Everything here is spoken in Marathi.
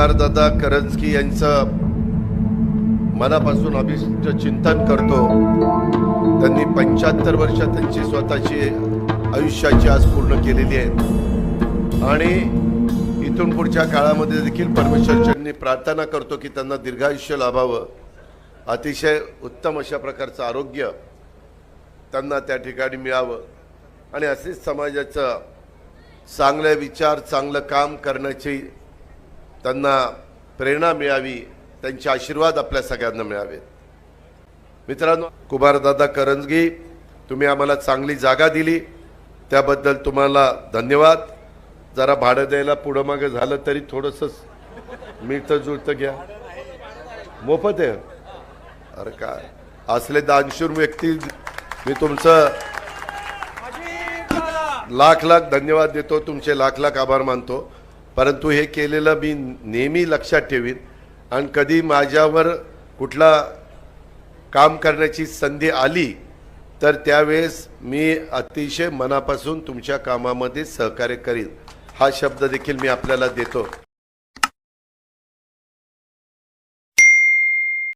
कुमारदादा करंजकी यांचं मनापासून अभिष्ट चिंतन करतो. त्यांनी पंच्याहत्तर वर्ष त्यांची स्वतःची आयुष्याची आज पूर्ण केलेली आहे. आणि इथून पुढच्या काळामध्ये देखील परमेश्वरच्यांनी प्रार्थना करतो की त्यांना दीर्घायुष्य लाभावं अतिशय उत्तम अशा प्रकारचं आरोग्य त्यांना त्या ठिकाणी मिळावं. आणि असेच समाजाचं चांगले विचार चांगलं काम करण्याची त्यांना प्रेरणा मिळावी त्यांचे आशीर्वाद आपल्या सगळ्यांना मिळावेत. मित्रांनो कुमारदादा करंजगी तुम्ही आम्हाला चांगली जागा दिली. त्याबद्दल तुम्हाला धन्यवाद. जरा भाडं द्यायला पुढं मागं झालं तरी थोडंसं मिळतं जुळतं घ्या. मोफत आहे. अरे काय? असले दानशूर व्यक्ती मी तुमचं लाख लाख धन्यवाद देतो तुमचे लाख लाख आभार मानतो. परंतु हे केलेलं मी नेहमी लक्षात ठेवीन. आणि कधी माझ्यावर कुठला काम करण्याची संधी आली तर त्यावेळेस मी अतिशय मनापासून तुमच्या कामामध्ये सहकार्य करीन. हा शब्द देखील मी आपल्याला देतो.